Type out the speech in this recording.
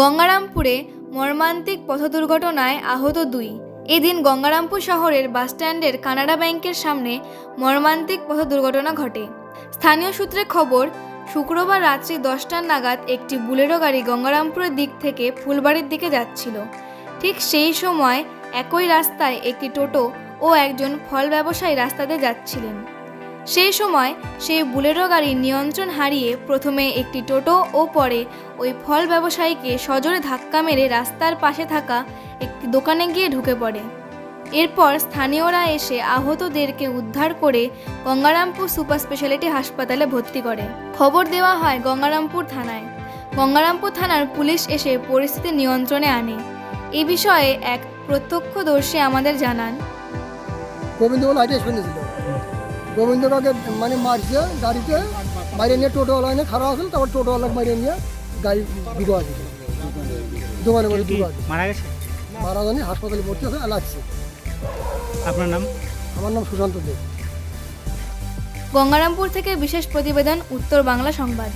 গঙ্গারামপুরে মর্মান্তিক পথ দুর্ঘটনায় আহত দুই। এদিন গঙ্গারামপুর শহরের বাসস্ট্যান্ডের কানাডা ব্যাংকের সামনে মর্মান্তিক পথ দুর্ঘটনা ঘটে। স্থানীয় সূত্রে খবর, শুক্রবার রাত্রি দশটার নাগাদ একটি বুলেরো গাড়ি গঙ্গারামপুরের দিক থেকে ফুলবাড়ির দিকে যাচ্ছিল। ঠিক সেই সময় একই রাস্তায় একটি টোটো ও একজন ফল ব্যবসায়ী রাস্তাতে যাচ্ছিলেন। সেই সময় সেই বুলেরো গাড়ি নিয়ন্ত্রণ হারিয়ে প্রথমে একটি টোটো ও পরে ওই ফল ব্যবসায়ীকে সজোরে ধাক্কা মেরে রাস্তার পাশে থাকা একটি দোকানে গিয়ে ঢুকে পড়ে। এরপর স্থানীয়রা এসে আহতদেরকে উদ্ধার করে গঙ্গারামপুর সুপার স্পেশালিটি হাসপাতালে ভর্তি করে। খবর দেওয়া হয় গঙ্গারামপুর থানায়। গঙ্গারামপুর থানার পুলিশ এসে পরিস্থিতি নিয়ন্ত্রণে আনে। এ বিষয়ে এক প্রত্যক্ষদর্শী আমাদের জানান। গোবিন্দ কাকে মানে মারছে গাড়িতে বাইরে নিয়ে টোটোওয়ালা এনে খারাপ আসলে তারপর টোটোওয়ালা বাইরে নিয়ে গাড়ি দুটো আছে দোকানে বলে দুটো আছে মারা গেছে? মারা জানি হাসপাতালে ভর্তি আছে লাগছে আপনার নাম? আমার নাম সুশান্ত দেব গঙ্গারামপুর থেকে বিশেষ প্রতিবেদন উত্তর বাংলা সংবাদ।